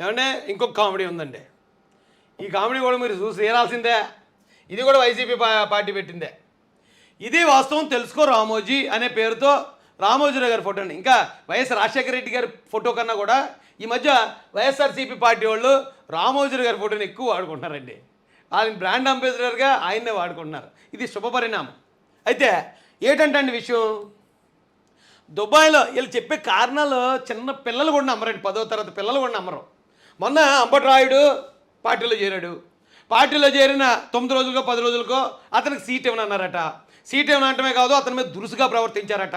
ఏమంటే ఇంకొక కామెడీ ఉందండి. ఈ కామెడీ కూడా మీరు చూసి తీరాల్సిందే. ఇది కూడా వైసీపీ పార్టీ పెట్టిందే. ఇది వాస్తవం తెలుసుకో రామోజీ అనే పేరుతో రామోజీరావు గారి ఫోటో ఇంకా వైఎస్ రాజశేఖర రెడ్డి గారి ఫోటో కన్నా కూడా ఈ మధ్య వైఎస్ఆర్సీపీ పార్టీ వాళ్ళు రామోజీరావు గారి ఫోటోని ఎక్కువ వాడుకుంటున్నారండి. ఆయన బ్రాండ్ అంబాసిడర్గా ఆయన్నే వాడుకుంటున్నారు. ఇది శుభపరిణామం అయితే ఏంటంటే అండి విషయం? దుబాయ్లో వీళ్ళు చెప్పే కారణాలు చిన్న పిల్లలు కూడా నమ్మరండి. పదో తరగతి పిల్లలు కూడా నమ్మరు. మొన్న అంబట్రాయుడు పార్టీలో చేరాడు. పార్టీలో చేరిన తొమ్మిది రోజులకో పది రోజులకో అతనికి సీట్ ఇవ్వనన్నారట సీట్ ఇవ్వనంటమే కాదు అతని మీద దురుసుగా ప్రవర్తించారట.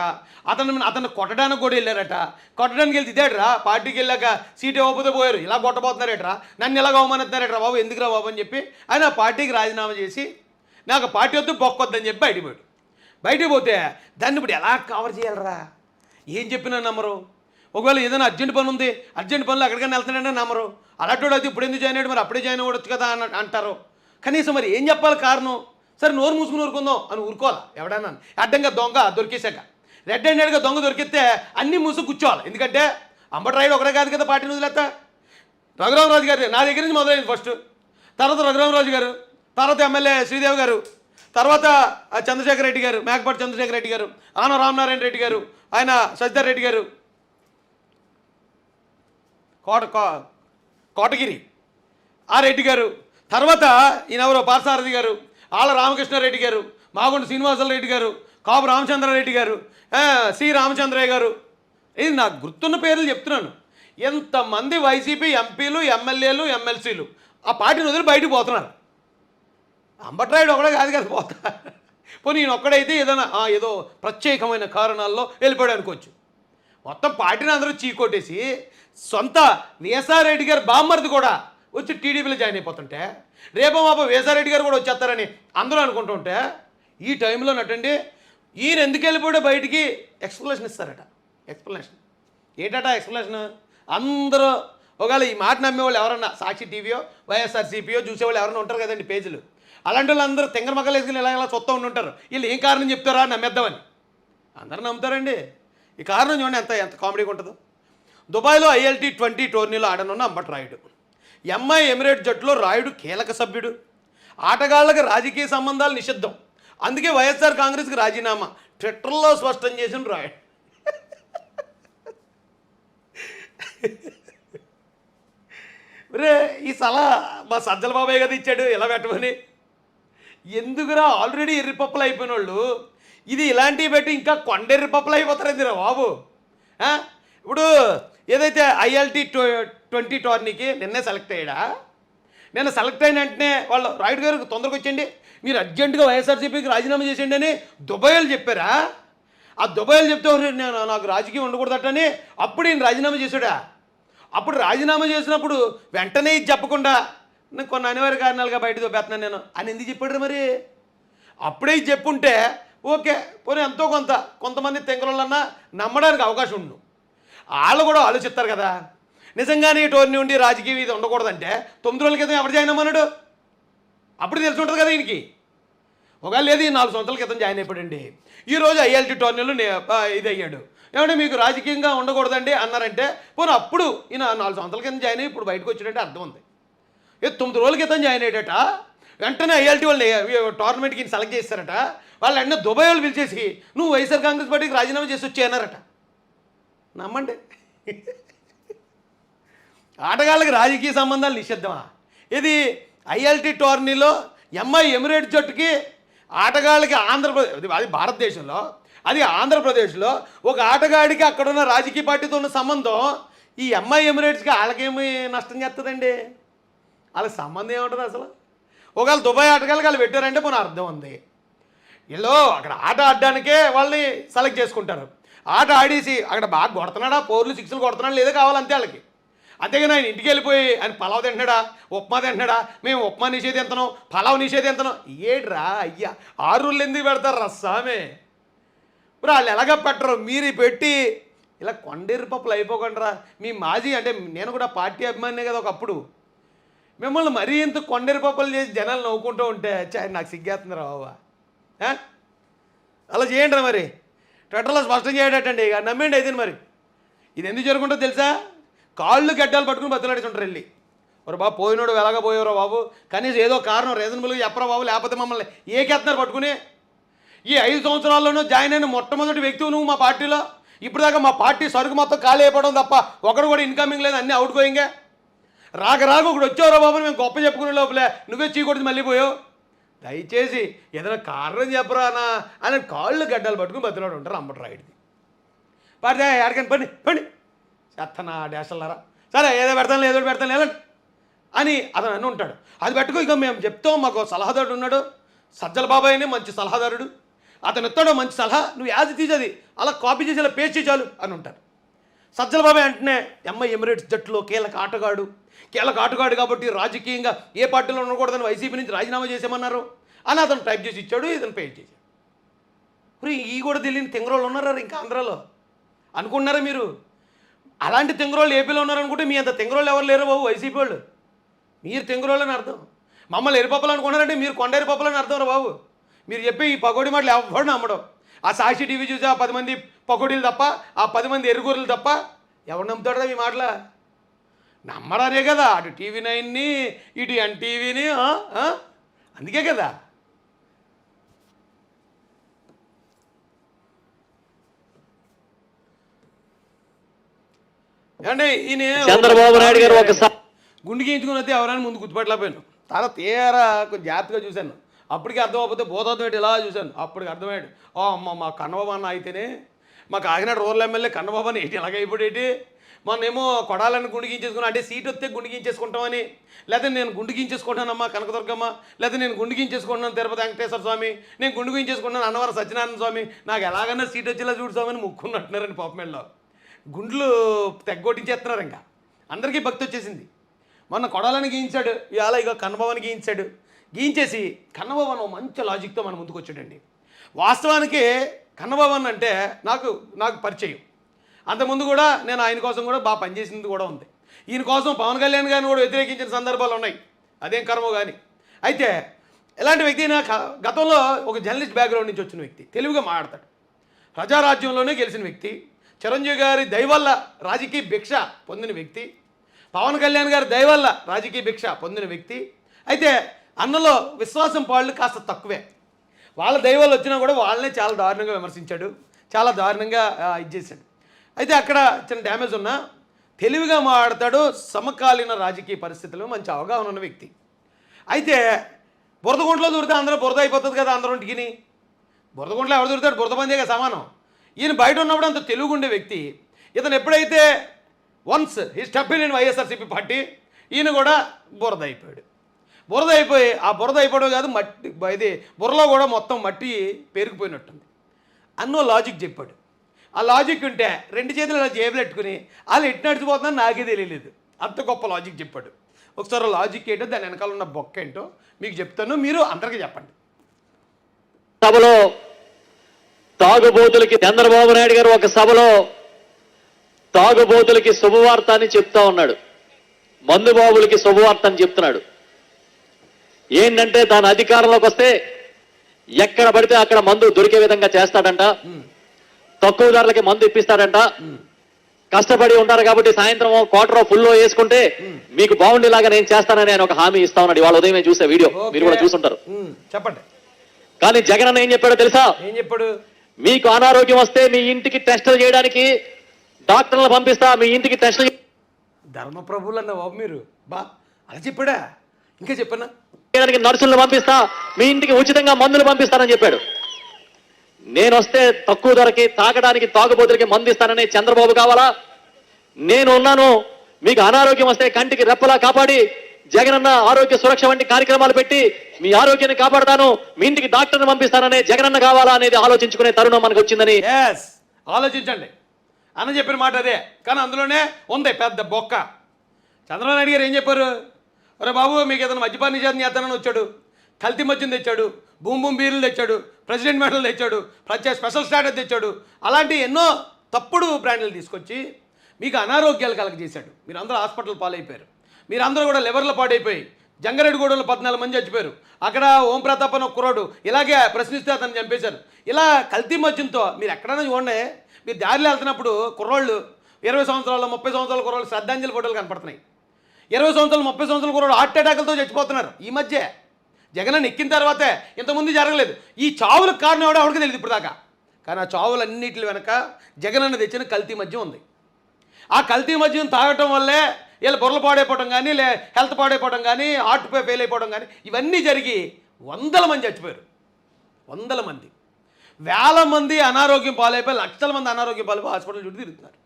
అతను అతను కొట్టడానికి కూడా వెళ్ళారట. కొట్టడానికి వెళ్తే ఇదేట్రా పార్టీకి వెళ్ళాక సీట్ ఇవ్వకపోతే పోయారు. ఇలా కొట్టబోతున్నారేట్రా? నన్ను ఇలా అవమానిస్తున్నారేట్రా బాబు? ఎందుకురా బాబు అని చెప్పి ఆయన ఆ పార్టీకి రాజీనామా చేసి నాకు పార్టీ వద్దు బొక్కొద్దని చెప్పి బయటపోయాడు పోయాడు. పోతే దాన్ని ఇప్పుడు ఎలా కవర్ చేయాలరా? ఏం చెప్పినా నమ్మరు. ఒకవేళ ఏదైనా అర్జెంట్ పని ఉంది అర్జెంట్ పనులు ఎక్కడికైనా వెళ్తాడంటే నమ్మరు. అలాంటి అయితే ఇప్పుడు ఎందుకు జాయిన్ అయ్యాడు? మరి అప్పుడే జాయిన్ అవ్వచ్చు కదా అని అంటారు. కనీసం మరి ఏం చెప్పాలి కారణం సరే నోరు మూసుకుని ఊరుకుందాం అని ఊరుకోవాలి? ఎవడన్నా అడ్డంగా దొంగ దొరికేశాక. రెడ్ హ్యాండెడ్గా దొంగ దొరికితే అన్ని మూసుకు కూర్చోవాలి. ఎందుకంటే అంబట్రాయుడు ఒకటే కాదు కదా పార్టీని వదిలేత? రఘురామరాజు గారు నా దగ్గర నుంచి మొదలైంది ఫస్ట్ తర్వాత రఘురామరాజు గారు తర్వాత ఎమ్మెల్యే శ్రీదేవి గారు తర్వాత చంద్రశేఖర రెడ్డి గారు మేకపాటి చంద్రశేఖర్ రెడ్డి గారు ఆన రామనారాయణ రెడ్డి గారు ఆయన సజ్జారెడ్డి గారు కోట కో- కోటగిరి. ఆ రెడ్డి గారు. తర్వాత ఈయనెవరో? పార్సారథి గారు. ఆళ్ళ రామకృష్ణారెడ్డి గారు. మాగుండు శ్రీనివాసరెడ్డి గారు. కాపు రామచంద్రారెడ్డి గారు. సి. రామచంద్రయ్య గారు. ఇది నాకు గుర్తున్న పేర్లు చెప్తున్నాను. ఎంతమంది వైసీపీ ఎంపీలు ఎమ్మెల్యేలు ఎమ్మెల్సీలు ఆ పార్టీని వదిలి బయటకు పోతున్నారు. అంబట్రాయుడు ఒకడే కాదు కదా పోతా. పోనీ ఈయన ఒక్కడైతే ఏదైనా ఏదో ప్రత్యేకమైన కారణాల్లో వెళ్ళిపోయాడు అనుకోవచ్చు. మొత్తం పార్టీని అందరూ చీకొట్టేసి సొంత వేసారెడ్డి గారు బామ్మర్ది కూడా వచ్చి టీడీపీలో జాయిన్ అయిపోతుంటే రేపు మాప వేసారెడ్డి గారు కూడా వచ్చేస్తారని అందరూ అనుకుంటుంటే ఈ టైంలో నటండి ఈయన ఎందుకు వెళ్ళిపోయాడో బయటికి ఎక్స్ప్లెనేషన్ ఇస్తారట. ఎక్స్ప్లెనేషన్. ఏంటట ఎక్స్ప్లెనేషన్? అందరూ ఒకవేళ ఈ మాట నమ్మేవాళ్ళు ఎవరన్నా సాక్షి టీవీయో వైఎస్ఆర్ సిపియో చూసేవాళ్ళు ఎవరైనా ఉంటారు కదండి పేజీలు. అలాంటి వాళ్ళు అందరూ తెంగర వేసుకుని ఇలా ఇలా సొత్త ఉండి ఉంటారు. వీళ్ళు ఏం కారణం చెప్తారా నమ్మేద్దామని. అందరూ నమ్ముతారండి. ఈ కారణం చూడండి ఎంత ఎంత కామెడీగా ఉంటుందో. దుబాయ్లో ఐఎల్టీ ట్వంటీ టోర్నీలో ఆడనున్న అంబట్ రాయుడు. ఎంఐ ఎమిరేట్ జట్టులో రాయుడు కీలక సభ్యుడు. ఆటగాళ్ళకు రాజకీయ సంబంధాలు నిషిద్ధం. అందుకే వైఎస్ఆర్ కాంగ్రెస్కి రాజీనామా. ట్విట్టర్లో స్పష్టం చేసిన రాయుడు. రే ఈ సలహా మా సజ్జల బాబాయ్ కదా ఇచ్చాడు ఇలా పెట్టమని? ఎందుకురా ఆల్రెడీ ఎర్రిపప్పులు అయిపోయిన వాళ్ళు ఇది ఇలాంటివి పెట్టి ఇంకా కొండెర్రిపప్పులు అయిపోతారు రా బాబు? ఇప్పుడు ఏదైతే ఐఎల్టీ ట్వంటీ టోర్నీకి నిన్నే సెలెక్ట్ అయ్యాడా? నేను సెలెక్ట్ అయిన వెంటనే వాళ్ళు రాయుడు గారు తొందరగా వచ్చండి మీరు అర్జెంటుగా వైఎస్ఆర్సీపీకి రాజీనామా చేసేయండి అని దుబాయ్లు చెప్పారా? ఆ దుబాయ్లు చెప్తే నేను నాకు రాజకీయం ఉండకూడదటని అప్పుడు ఈయన రాజీనామా చేశాడా? అప్పుడు రాజీనామా చేసినప్పుడు వెంటనే ఇది చెప్పకుండా నేను కొన్ని అనివార్య కారణాలుగా బయట దొబ్బేస్తున్నాను నేను అని ఎందుకు చెప్పాడు మరి? అప్పుడే ఇది చెప్పుంటే ఓకే పోనీ ఎంతో కొంత కొంతమంది తెంగలన్నా నమ్మడానికి అవకాశం ఉండు. వాళ్ళు కూడా ఆలోచిస్తారు కదా. నిజంగానే ఈ టోర్నీ ఉండి రాజకీయం ఇది ఉండకూడదంటే తొమ్మిది రోజుల క్రితం ఎవరు జాయిన్ అమ్మన్నాడు అప్పుడు తెలిసి ఉంటుంది కదా ఈయనకి. ఒకవేళ లేదు ఈ నాలుగు సంవత్సరాల క్రితం జాయిన్ అయిపోయాడండి. ఈ రోజు ఐఎల్టీ టోర్నీలో ఇది అయ్యాడు. ఏమంటే మీకు రాజకీయంగా ఉండకూడదండి అన్నారంటే పోనీ అప్పుడు ఈయన నాలుగు సంవత్సరాల కింద జాయిన్ అయ్యి ఇప్పుడు బయటకు వచ్చాడంటే అర్థం ఉంది. ఏ తొమ్మిది రోజుల క్రితం జాయిన్ అయ్యాడట. వెంటనే ఐఎల్టీ వాళ్ళని టోర్నమెంట్కి సెలెక్ట్ చేస్తారట. వాళ్ళు వెంటనే దుబాయ్ వాళ్ళు పిలిచేసి నువ్వు వైఎస్ఆర్ కాంగ్రెస్ పార్టీకి రాజీనామా చేసి వచ్చేయన్నారట. నమ్మండి. ఆటగాళ్ళకి రాజకీయ సంబంధాలు నిషిద్ధమా? ఇది ఐఎల్టీ టోర్నీలో ఎంఐ ఎమిరేట్ జట్టుకి ఆటగాళ్ళకి ఆంధ్రప్రదేశ్ అది- అది భారతదేశంలో అది ఆంధ్రప్రదేశ్లో ఒక ఆటగాడికి అక్కడ ఉన్న రాజకీయ పార్టీతో ఉన్న సంబంధం ఈ ఎంఐ ఎమిరేట్స్కి వాళ్ళకేమి నష్టం చేస్తుందండి? వాళ్ళకి సంబంధం ఏముంటుంది అసలు? ఒకవేళ దుబాయ్ ఆటగాళ్ళకి వాళ్ళు పెట్టారంటే మన అర్థం ఉంది. వీళ్ళు అక్కడ ఆట ఆడడానికే వాళ్ళని సెలెక్ట్ చేసుకుంటారు. ఆట ఆడేసి అక్కడ బాగా కొడుతున్నాడా? పోర్లు సిక్స్లు కొడుతున్నాడు? లేదో కావాలంతే వాళ్ళకి. అంతేగాని ఆయన ఇంటికి వెళ్ళిపోయి ఆయన పలావ్ తింటున్నాడా? ఉప్మా తింటున్నాడా? మేము ఉప్మా నిషేధి ఎంతనో పలావ్ నిషేధి ఎంతనం. ఏడ్రా అయ్యా ఆరు రోజులు ఎందుకు పెడతారు రస్సామే ఇప్పుడు వాళ్ళు ఎలాగ పెట్టరు? మీరు పెట్టి ఇలా కొండేరు పప్పులు అయిపోకుండా మీ మాజీ అంటే నేను కూడా పార్టీ అభిమానినే కదా ఒకప్పుడు. మిమ్మల్ని మరీ ఇంత కొండేరు పప్పులు చేసి జనాలు నవ్వుకుంటూ ఉంటే నాకు సిగ్గేస్తుంది రా బాబా. అలా చేయండి మరి. ట్విట్టర్లో స్పష్టం చేయడటండి ఇక నమ్మండి అయితే మరి. ఇది ఎందుకు జరుగుతుందో తెలుసా? కాళ్ళు గడ్డలు పట్టుకుని బతులాడుతుంటారు వెళ్ళి. ఒరు బాబు పోయినోడు ఎలాగ పోయారో బాబు? కనీసం ఏదో కారణం రీజనబుల్గా చెప్పరా బాబు? లేకపోతే మమ్మల్ని ఏకెత్తున్నారు పట్టుకుని? ఈ ఐదు సంవత్సరాల్లోనూ జాయిన్ అయిన మొట్టమొదటి వ్యక్తి నువ్వు మా పార్టీలో? ఇప్పటిదాకా మా పార్టీ సరుకు మొత్తం ఖాళీ అయిపోవడం తప్ప ఒకడు కూడా ఇన్కమింగ్ లేదు అన్నీ అవుట్ గోయింగే రాక రాక ఒకడు వచ్చావురా బాబు? మేము గొప్ప చెప్పుకునే లోపలే. నువ్వే చీకొడిచి మళ్ళీ పోయావు. దయచేసి ఏదైనా కారణం చెప్పరా అని కాళ్ళు గడ్డలు పట్టుకుని బతిలాడు ఉంటారు అంబటి రాయుడిది. పడితే ఎడకండి పండి పండి. చెత్తనా డేసల్లారా సరే ఏదో పెడతాను ఏదో పెడతాను వెళ్ళండి అని అతను అని ఉంటాడు. అది పెట్టుకో ఇక మేము చెప్తాం మాకు సలహాదారుడు ఉన్నాడు. సజ్జల బాబాయ్ అని మంచి సలహాదారుడు. అతను ఎత్తాడో మంచి సలహా నువ్వు యాజ్ తీసేది అలా కాపీ చేసి ఇలా పేస్ట్ చాలు అని ఉంటారు. సజ్జల బాబాయ్ అంటేనే ఎంఐ ఎమిరేట్స్ జట్టులో కీలక ఆటగాడు. కీలక ఆటగాడు కాబట్టి రాజకీయంగా ఏ పార్టీలో ఉండకూడదని వైసీపీ నుంచి రాజీనామా చేసేమన్నారు? అని అతను టైప్ చేసి ఇచ్చాడు ఇతను పేస్ట్ చేశాడు. మరి ఈ కూడా తెలియని తెంగరోళ్ళు ఉన్నారా ఇంకా ఆంధ్రాలో? అనుకుంటున్నారా మీరు? అలాంటి తెంగరోళ్ళు ఏపీలో ఉన్నారనుకుంటే మీ అంత తెంగరోళ్ళు ఎవరు లేరు బాబు వైసీపీ వాళ్ళు. మీరు తెంగరోళ్ళు అని అర్థం. మమ్మల్ని ఎరిపప్పలు అనుకున్నారంటే మీరు కొండ ఎరిపప్పలు అని అర్థం రా బాబు. మీరు చెప్పే ఈ పగోడి మాటలు ఎవరు నమ్మడం? ఆ సాక్షి టీవీ చూసి ఆ పది మంది పకోడీలు తప్ప ఆ పది మంది ఎరుగురులు తప్ప ఎవరు నమ్ముతాడా మీ మాటల? నమ్మడానే కదా అటు టీవీ నైన్ని ఇటు ఎన్టీవీని అందుకే కదా. ఏమంటే ఈయన చంద్రబాబు నాయుడు గారు ఒకసారి గుండు గీయించుకుని వస్తే ఎవరైనా ముందు గుర్తుపట్టలేకపోయాను. తర్వాత తీరా కొంచెం జాగ్రత్తగా చూశాను. అప్పటికి అర్థమైపోతే బోధార్థం ఇలా చూశాను? అప్పటికి అర్థమయ్యాడు. ఓ అమ్మ మా కన్నబాబు అన్న అయితేనే మా కాకినాడ రూరల్ ఎమ్మెల్యే కన్నబాబు అని ఏంటి ఇలాగ అయిపోయేటి మొన్నేమో కొడాలని గుండుగించేసుకున్నా అంటే సీట్ వస్తే గుండుగించేసుకుంటామని లేదా నేను గుండుగించేసుకుంటానమ్మా కనకదుర్గమ్మ లేదా నేను గుండుగించేసుకుంటున్నాను తిరుపతి వెంకటేశ్వర స్వామి నేను గుండుగించేసుకుంటున్నాను అన్నవరం సత్యనారాయణ స్వామి నాకు ఎలాగన్నా సీట్ వచ్చేలా చూడు స్వామి అని ముక్కున్నట్టున్నారని పాపమేళ్ళలో గుండ్లు తెగ్గొట్టించేస్తున్నారు ఇంకా. అందరికీ భక్తి వచ్చేసింది. మొన్న కొడాలని గీయించాడు ఇవాళ ఇక కన్నబాబుని గీయించాడు. గీయించేసి కన్నబాబు మంచి లాజిక్తో మన ముందుకు వచ్చాడండి. వాస్తవానికి కన్నభవన్ అంటే నాకు నాకు పరిచయం. అంతకుముందు కూడా నేను ఆయన కోసం కూడా బాగా పనిచేసింది కూడా ఉంది. ఈయన కోసం పవన్ కళ్యాణ్ గారిని కూడా వ్యతిరేకించిన సందర్భాలు ఉన్నాయి. అదేం కర్మో కానీ అయితే ఇలాంటి వ్యక్తి నా గతంలో ఒక జర్నలిస్ట్ బ్యాక్గ్రౌండ్ నుంచి వచ్చిన వ్యక్తి తెలివిగా మాట్లాడతాడు. ప్రజారాజ్యంలోనే గెలిచిన వ్యక్తి చిరంజీవి గారి దయవల్ల రాజకీయ భిక్ష పొందిన వ్యక్తి పవన్ కళ్యాణ్ గారి దయవల్ల రాజకీయ భిక్ష పొందిన వ్యక్తి. అయితే అన్నలో విశ్వాసం పాళ్ళు కాస్త తక్కువే. వాళ్ళ దైవాలు వచ్చినా కూడా వాళ్ళనే చాలా దారుణంగా విమర్శించాడు. చాలా దారుణంగా ఇచ్చేసాడు ఇది అయితే అక్కడ చిన్న డ్యామేజ్ ఉన్నా తెలివిగా మాట్లాడతాడు సమకాలీన రాజకీయ పరిస్థితులు మంచి అవగాహన ఉన్న వ్యక్తి. అయితే బురదగుంట్లో దూరితే అందరూ బురద అయిపోతుంది కదా అందరూ ఇంటికి బురదగుంటలో ఎవరు దొరుకుతాడు బురద పందేగా సమానం. ఈయన బయట ఉన్నప్పుడు అంత తెలుగు ఉండే వ్యక్తి. ఇతను ఎప్పుడైతే వన్స్ ఈ స్టెప్ ఇన్ వైఎస్ఆర్సీపీ పార్టీ ఈయన కూడా బురద అయిపోయాడు. బురద అయిపోయి ఆ బురద అయిపోవడం కాదు మట్టి ఇది బుర్రలో కూడా మొత్తం మట్టి పేరుకుపోయినట్టుంది. అన్నో లాజిక్ చెప్పాడు. ఆ లాజిక్ ఉంటే రెండు చేతులు ఇలా జేబులు పెట్టుకుని వాళ్ళు ఎట్టు నడిచిపోతుందని నాకే తెలియలేదు. అంత గొప్ప లాజిక్ చెప్పాడు. ఒకసారి లాజిక్ ఏంటో దాని వెనకాల ఉన్న బొక్క ఏంటో మీకు చెప్తాను. మీరు అందరికీ చెప్పండి. సభలో తాగుబోతులకి చంద్రబాబు నాయుడు గారు ఒక సభలో తాగుబోతులకి శుభవార్త అని చెప్తా ఉన్నాడు. మందుబాబులకి శుభవార్త అని చెప్తున్నాడు. ఏంటంటే తాను అధికారంలోకి వస్తే ఎక్కడ పడితే అక్కడ మందు దొరికే విధంగా చేస్తాడంట. తక్కువ ధరలకి మందు ఇప్పిస్తాడంట. కష్టపడి ఉంటారు కాబట్టి సాయంత్రం క్వార్టర్ ఫుల్లో వేసుకుంటే మీకు బాగుండేలాగా నేను చేస్తానని ఆయన ఒక హామీ ఇస్తా ఉన్నాడు. ఇవాళ ఉదయం చూసే వీడియో. మీరు కూడా చూసుంటారు. చెప్పండి. కానీ జగన్ అన్న ఏం చెప్పాడో తెలుసా? ఏం చెప్పాడు? మీకు అనారోగ్యం వస్తే మీ ఇంటికి టెస్టులు చేయడానికి డాక్టర్లను పంపిస్తా. మీ ఇంటికి టెస్టులు ధర్మప్రభులు అన్న బాబు మీరు. బా అలా చెప్పాడా? ఇంకా చెప్పనా? చేయడానికి నర్సులను పంపిస్తా మీ ఇంటికి ఉచితంగా మందులు పంపిస్తానని చెప్పాడు. నేను వస్తే తక్కువ ధరకి తాగడానికి తాగుబోతులకి మందు ఇస్తానని చంద్రబాబు కావాలా? నేను ఉన్నాను మీకు అనారోగ్యం వస్తే కంటికి రెప్పలా కాపాడి జగనన్న ఆరోగ్య సురక్ష వంటి కార్యక్రమాలు పెట్టి మీ ఆరోగ్యాన్ని కాపాడతాను మీ ఇంటికి డాక్టర్ని పంపిస్తాననే జగనన్న కావాలా అనేది ఆలోచించుకునే తరుణం మనకు వచ్చిందని. ఎస్ ఆలోచించండి. అన్న చెప్పిన మాట అదే కానీ అందులోనే ఉంది పెద్ద బొక్క. చంద్రబాబు నాయుడు గారు ఏం చెప్పారు? అరే బాబు మీకు ఏదైనా మద్యపాన నిషేధం చేస్తానని వచ్చాడు. కల్తీ మద్యం తెచ్చాడు బూమ్ బూమ్ బీర్లు తెచ్చాడు ప్రెసిడెంట్ మెడల్ తెచ్చాడు ప్రత్యేక స్పెషల్ స్టాటస్ తెచ్చాడు. అలాంటి ఎన్నో తప్పుడు బ్రాండ్లు తీసుకొచ్చి మీకు అనారోగ్యాలు కలగజేశాడు. మీరు అందరూ హాస్పిటల్ పాలైపోయారు. మీరు అందరూ కూడా లివర్లు పాడైపోయి జంగారెడ్డిగూడలో పద్నాలుగు మంది చచ్చిపోయారు. అక్కడ ఓం ప్రతాప్ అని ఒక కుర్రాడు ఇలాగే ప్రశ్నిస్తే అతను చంపేశారు. ఇలా కల్తీ మద్యంతో మీరు ఎక్కడైనా చూడండి మీరు దారిలో వెళ్తున్నప్పుడు కుర్రోళ్ళు ఇరవై సంవత్సరాలు ముప్పై సంవత్సరాల కుర్రోళ్ళు శ్రద్ధాంజలి ఫోటోలు కనపడుతున్నాయి. ఇరవై సంవత్సరాలు ముప్పై సంవత్సరాలు కూడా హార్ట్ అటాకులతో చచ్చిపోతున్నారు. ఈ మధ్య జగన్ ఎక్కిన తర్వాతే ఇంతకుముందు జరగలేదు. ఈ చావులకు కారణం ఎవడో ఎవరికి తెలియదు ఇప్పుడు దాకా కానీ ఆ చావులన్నిటి వెనక జగన్ అన్న తెచ్చిన కల్తీ మద్యం ఉంది. ఆ కల్తీ మద్యం తాగటం వల్లే వీళ్ళు బుర్రలు పాడైపోవడం కానీ లే హెల్త్ పాడైపోవడం కానీ హార్ట్ ఫెయిల్ అయిపోవడం కానీ ఇవన్నీ జరిగి వందల మంది చచ్చిపోయారు. వందల మంది. వేల మంది అనారోగ్యం పాలైపోయి లక్షల మంది అనారోగ్యం పాలైపోయి హాస్పిటల్ చుట్టూ తిరుగుతున్నారు.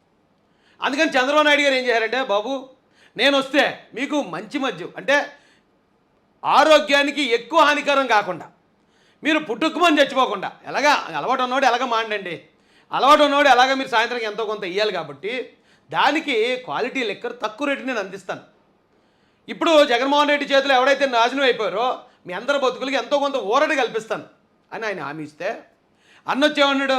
అందుకని చంద్రబాబు నాయుడు గారు ఏం చేశారంటే బాబు నేను వస్తే మీకు మంచి మద్యం అంటే ఆరోగ్యానికి ఎక్కువ హానికరం కాకుండా మీరు పుట్టుకుమని చచ్చిపోకుండా ఎలాగా అలవాటు ఉన్నవాడు ఎలాగ మాండండి అలవాటు ఉన్నవాడు ఎలాగ మీరు సాయంత్రం ఎంతో కొంత ఇవ్వాలి కాబట్టి దానికి క్వాలిటీ లెక్కర్ తక్కువ రేటు నేను అందిస్తాను. ఇప్పుడు జగన్మోహన్ రెడ్డి చేతిలో ఎవడైతే నాశనం అయిపోయారో మీ అందరి బతుకులకి ఎంతో కొంత ఊరట కల్పిస్తాను అని ఆయన హామీ ఇస్తే అన్నొచ్చేవన్నాడు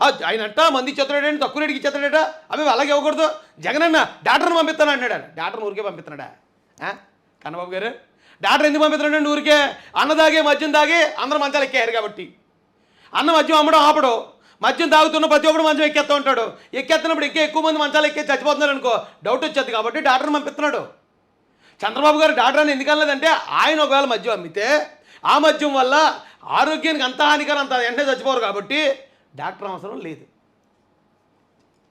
ఆయన అంట మంది ఇచ్చేస్తాడేంటి తక్కువ రేటుకి ఇచ్చేస్తాడట అవి అలాగే ఇవ్వకూడదు. జగన్ అన్న డాక్టర్ని పంపిస్తాను అంటాడు డాక్టర్ని ఊరికే పంపిస్తున్నాడా? కన్నబాబు గారు డాక్టర్ ఎందుకు పంపిస్తున్నాడండి ఊరికే? అన్న దాగే మద్యం దాగి అందరూ మంచాలు ఎక్కారు కాబట్టి. అన్న మద్యం అమ్మడం ఆపడు. మద్యం తాగుతున్న ప్రతి ఒక్కడు మంచం ఎక్కేస్తూ ఉంటాడు. ఎక్కేస్తున్నప్పుడు ఇంకా ఎక్కువ మంది మంచాలు ఎక్కే చచ్చిపోతున్నారు అనుకో డౌట్ వచ్చేది కాబట్టి డాక్టర్ని పంపిస్తున్నాడు. చంద్రబాబు గారు డాక్టర్ అని ఎందుకు అనలేదంటే ఆయన ఒకవేళ మద్యం అమ్మితే ఆ మద్యం వల్ల ఆరోగ్యానికి అంత హానికరం అంత వెంటనే చచ్చిపోరు కాబట్టి డాక్టర్ అవసరం లేదు.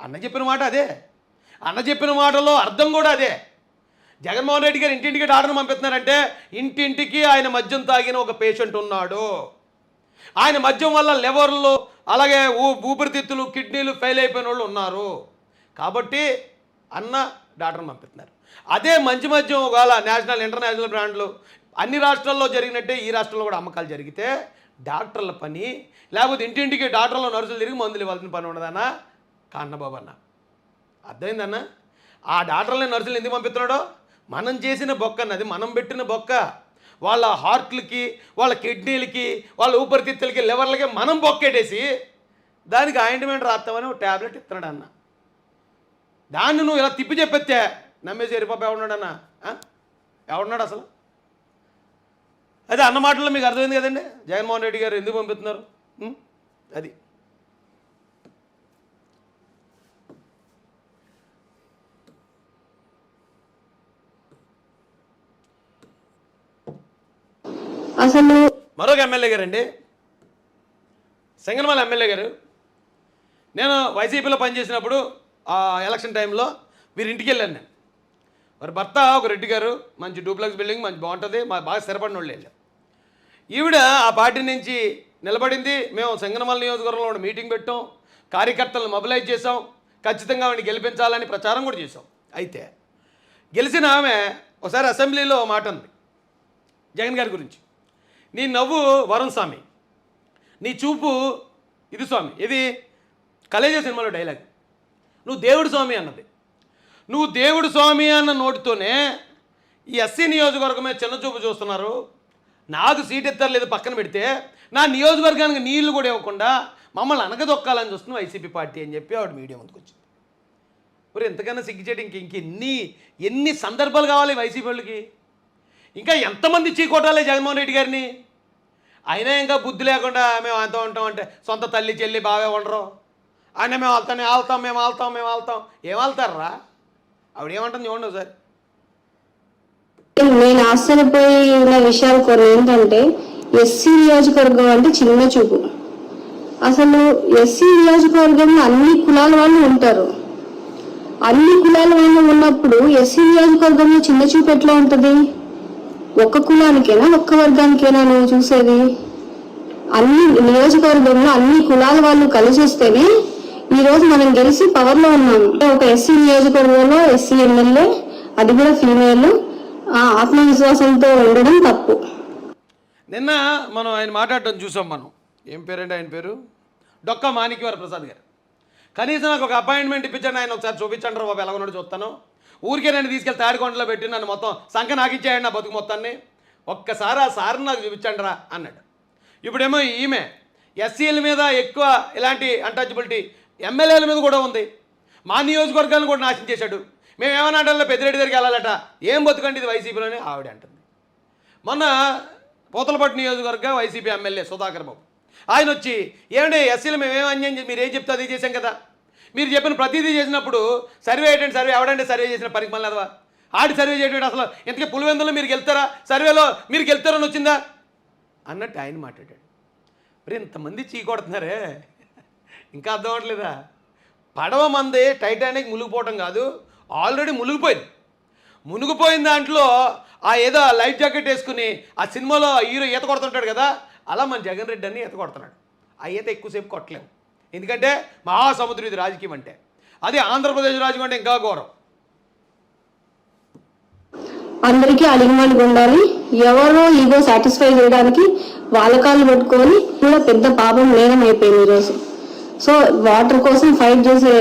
అన్న చెప్పిన మాట అదే. అన్న చెప్పిన మాటలో అర్థం కూడా అదే. జగన్మోహన్ రెడ్డి గారు ఇంటింటికి డాక్టర్ని పంపిస్తున్నారంటే ఇంటింటికి ఆయన మద్యం తాగిన ఒక పేషెంట్ ఉన్నాడు. ఆయన మద్యం వల్ల లివర్లు అలాగే ఊ ఊపిరితిత్తులు కిడ్నీలు ఫెయిల్ అయిపోయిన వాళ్ళు ఉన్నారు. కాబట్టి అన్న డాక్టర్ని పంపిస్తున్నారు. అదే మంచి మద్యం ఒకవేళ నేషనల్ ఇంటర్నేషనల్ బ్రాండ్లు అన్ని రాష్ట్రాల్లో జరిగినట్టే ఈ రాష్ట్రంలో కూడా అమ్మకాలు జరిగితే డాక్టర్ల పని లేకపోతే ఇంటింటికి డాక్టర్లు నర్సులు తిరిగి మందులు ఇవ్వాల్సిన పని ఉండదన్నా కాన్నబాబు అన్న అర్థమైందన్న? ఆ డాక్టర్లని నర్సులు ఎందుకు పంపిస్తున్నాడో? మనం చేసిన బొక్క అన్నది మనం పెట్టిన బొక్క. వాళ్ళ హార్ట్లకి వాళ్ళ కిడ్నీలకి వాళ్ళ ఊపిరితిత్తులకి లివర్లకి మనం బొక్కేటేసి దానికి ఆయింట్మెంట్ రాస్తామని ఒక ట్యాబ్లెట్ ఇస్తున్నాడు అన్న దాన్ని నువ్వు ఇలా తిప్పి చెప్పెత్తే నమ్మేసి ఎరిపాప ఎవడున్నాడన్నా? ఎవడున్నాడు అసలు? అదే అన్న మాటల్లో మీకు అర్థమైంది కదండి? జగన్మోహన్ రెడ్డి గారు ఎందుకు పంపిస్తున్నారు? అది. అసలు మరొక ఎమ్మెల్యే గారండి. సింగనమల ఎమ్మెల్యే గారు. నేను వైసీపీలో పనిచేసినప్పుడు ఆ ఎలక్షన్ టైంలో వీరి ఇంటికి వెళ్ళాను నేను. వారి భర్త ఒక రెడ్డి గారు మంచి డూప్లెక్స్ బిల్డింగ్ మంచి బాగుంటుంది మా బాగా స్థిరపడిన వాళ్ళు ఈవిడ ఆ పార్టీ నుంచి నిలబడింది మేము సింగనమల నియోజకవర్గంలో ఉన్న మీటింగ్ పెట్టాం కార్యకర్తలను మొబిలైజ్ చేసాం ఖచ్చితంగా ఆవిడని గెలిపించాలని ప్రచారం కూడా చేసాం అయితే గెలిచిన ఆమె ఒకసారి అసెంబ్లీలో మాట ఉంది జగన్ గారి గురించి. నీ నవ్వు వరుణ్ స్వామి నీ చూపు ఇది స్వామి ఇది కలేజ సినిమాలో డైలాగ్. నువ్వు దేవుడు స్వామి అన్నది. నువ్వు దేవుడు స్వామి అన్న నోటితోనే ఈ ఎస్సీ నియోజకవర్గమే చిన్న చూపు చూస్తున్నారు. నాకు సీట్ ఎత్తలేదు పక్కన పెడితే నా నియోజకవర్గానికి నీళ్ళు కూడా ఇవ్వకుండా మమ్మల్ని అనగదొక్కాలని చూస్తున్న వైసీపీ పార్టీ అని చెప్పి ఆవిడ మీడియా ముందుకు వచ్చింది. మరి ఎంతకన్నా సిగ్గుచేటి ఇంక ఇంక ఎన్ని ఎన్ని సందర్భాలు కావాలి వైసీపీ వాళ్ళకి? ఇంకా ఎంతమంది చీకొట్టాలి జగన్మోహన్ రెడ్డి గారిని? అయినా ఇంకా బుద్ధి లేకుండా మేము అంతా ఉంటాం అంటే సొంత తల్లి చెల్లి బాగా ఉండరు. ఆయన మేము వెళ్తాం వెళ్తాం మేము వెళ్తాం మేము వెళ్తాం ఏం వెళ్తారా ఆవిడ ఏమంటుంది చూడండి సార్ నేను ఆశ్చర్యపోయిన విషయాలు కొన్ని ఏంటంటే ఎస్సీ నియోజకవర్గం అంటే చిన్న చూపు. అసలు ఎస్సీ నియోజకవర్గంలో అన్ని కులాల వాళ్ళు ఉంటారు. అన్ని కులాల వాళ్ళు ఉన్నప్పుడు ఎస్సీ నియోజకవర్గంలో చిన్న చూపు ఎట్లా ఉంటుంది? ఒక్క కులానికేనా ఒక్క వర్గానికేనా నువ్వు చూసేది? అన్ని నియోజకవర్గంలో అన్ని కులాల వాళ్ళు కలిసి వస్తేనే ఈ రోజు మనం గెలిచి పవర్లో ఉన్నాం. ఒక ఎస్సీ నియోజకవర్గంలో ఎస్సీ ఎమ్మెల్యే అది కూడా ఫీమేల్ ఆత్మవిశ్వాసంతో ఉండడం తప్పు. నిన్న మనం ఆయన మాట్లాడటం చూసాం మనం. ఏం పేరండి ఆయన పేరు? డొక్క మాణిక్యవర ప్రసాద్ గారు. కనీసం నాకు ఒక అపాయింట్మెంట్ ఇప్పించండి ఆయన ఒకసారి చూపించండి రా బాబు ఎలా ఉన్నాడో చూస్తాను. ఊరికే నేను తీసుకెళ్ళి తాడికొండలో పెట్టి నన్ను మొత్తం సంఖ నాకిచ్చేయండి నా బతుకు మొత్తాన్ని. ఒక్కసారి ఆ సార్ని నాకు చూపించండి రా అన్నాడు. ఇప్పుడేమో ఈమె ఎస్సీల మీద ఎక్కువ ఇలాంటి అంటచబిలిటీ ఎమ్మెల్యేల మీద కూడా ఉంది. మా నియోజకవర్గాన్ని కూడా నాశనం చేశాడు. మేము ఏమన్నా అంటే పెద్దిరెడ్డి దగ్గరికి వెళ్ళాలట? ఏం బతుకండి ఇది వైసీపీలోనే ఆవిడ అంటుంది. మొన్న పోతలపట్టు నియోజకవర్గ వైసీపీ ఎమ్మెల్యే సుధాకర్ బాబు. ఆయన వచ్చి ఏమండి ఎస్సీలు మేమేం అన్యాయం మీరు ఏం చెప్తే అది చేశాం కదా. మీరు చెప్పిన ప్రతిదీ చేసినప్పుడు సర్వే ఏంటంటే సర్వే ఎవడంటే సర్వే చేసిన పనికి మళ్ళీ అదవా ఆడి సర్వే చేయడం అసలు ఇంతకీ పులివెందులో మీరు గెలుతారా? సర్వేలో మీరు గెలుతారని వచ్చిందా? అన్నట్టు ఆయన మాట్లాడాడు. మరి ఇంతమంది చీ కొడుతున్నారే. ఇంకా అర్థం అవ్వట్లేదా పడవ మంది టైటానిక్ మునిగిపోవటం కాదు ఆల్రెడీ మునిగిపోయింది. మునిగిపోయిన దాంట్లో ఆ ఏదో లైఫ్ జాకెట్ వేసుకుని ఆ సినిమాలో హీరో ఈత కొడుతుంటాడు కదా అలా మన జగన్ రెడ్డి అని ఈత కొడుతున్నాడు. ఆ ఈత ఎక్కువసేపు కొట్టలేము. ఎందుకంటే మహాసముద్రం ఇది రాజకీయం అంటే. అది ఆంధ్రప్రదేశ్ రాజకీయం అంటే ఇంకా ఘోరం. అందరికీ అడిగిమని ఉండాలి ఎవరో ఈగో సాటిస్ఫై చేయడానికి వాళ్ళ కాళ్ళు పట్టుకొని కూడా పెద్ద పాపం నేరం అయిపోయింది ఈరోజు. సో వాటర్ కోసం ఫైట్ చేసే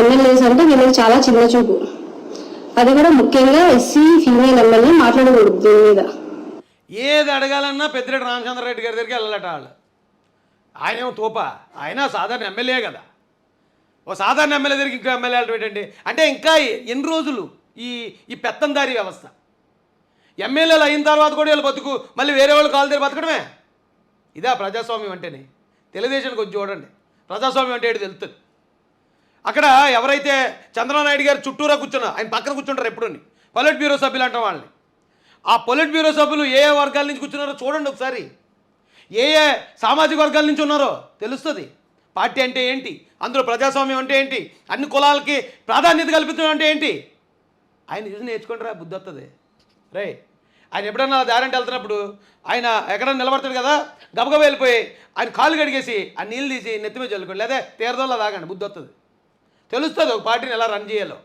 ఎమ్మెల్యేస్ అంటే వీళ్ళకి చాలా చిన్న చూపు. అది కూడా ముఖ్యంగా ఎస్సీ ఫీమేల్ ఎమ్మెల్యే మాట్లాడకూడదు దీని మీద. ఏది అడగాలన్నా పెద్దిరెడ్డి రామచంద్రరెడ్డి గారి దగ్గరికి వెళ్ళట వాళ్ళు. ఆయన ఏమో తోప. ఆయన సాధారణ ఎమ్మెల్యే కదా. ఓ సాధారణ ఎమ్మెల్యే దగ్గరికి ఇంకా ఎమ్మెల్యే వెళ్ళటం ఏంటండి? అంటే ఇంకా ఎన్ని రోజులు ఈ ఈ పెత్తందారి వ్యవస్థ? ఎమ్మెల్యేలు అయిన తర్వాత కూడా వీళ్ళు బతుకు మళ్ళీ వేరే వాళ్ళు కాలు దగ్గర బతకడమే? ఇదా ప్రజాస్వామ్యం అంటేనే. తెలుగుదేశానికి వచ్చి చూడండి. ప్రజాస్వామ్యం అంటే ఏంటి తెలుస్తుంది అక్కడ ఎవరైతే చంద్రనాయుడు గారు చుట్టూరా కూర్చున్నా ఆయన పక్కన కూర్చుంటారు ఎప్పుడుని పొలిట్ బ్యూరో సభ్యులు అంటాం వాళ్ళని. ఆ పొలిట్ బ్యూరో సభ్యులు ఏ ఏ వర్గాల నుంచి కూర్చున్నారో చూడండి ఒకసారి. ఏ ఏ సామాజిక వర్గాల నుంచి ఉన్నారో తెలుస్తుంది. పార్టీ అంటే ఏంటి? అందులో ప్రజాస్వామ్యం అంటే ఏంటి? అన్ని కులాలకి ప్రాధాన్యత కల్పించడం అంటే ఏంటి? ఆయన చూసి నేర్చుకుంటారా? బుద్ధి వస్తుంది రే ఆయన ఎప్పుడన్నా దారంటే వెళ్తున్నప్పుడు ఆయన ఎక్కడన్నా నిలబడతాడు కదా గబగబ వెళ్ళిపోయి ఆయన కాళ్ళు కడిగేసి ఆ నీళ్ళు తీసి నెత్తి మీద చల్లుకోండి లేదా తీరదోళ్ళ తాగండి బుద్ధి వస్తుంది తెలుస్తుంది ఒక పార్టీని ఎలా రన్ చేయాలో.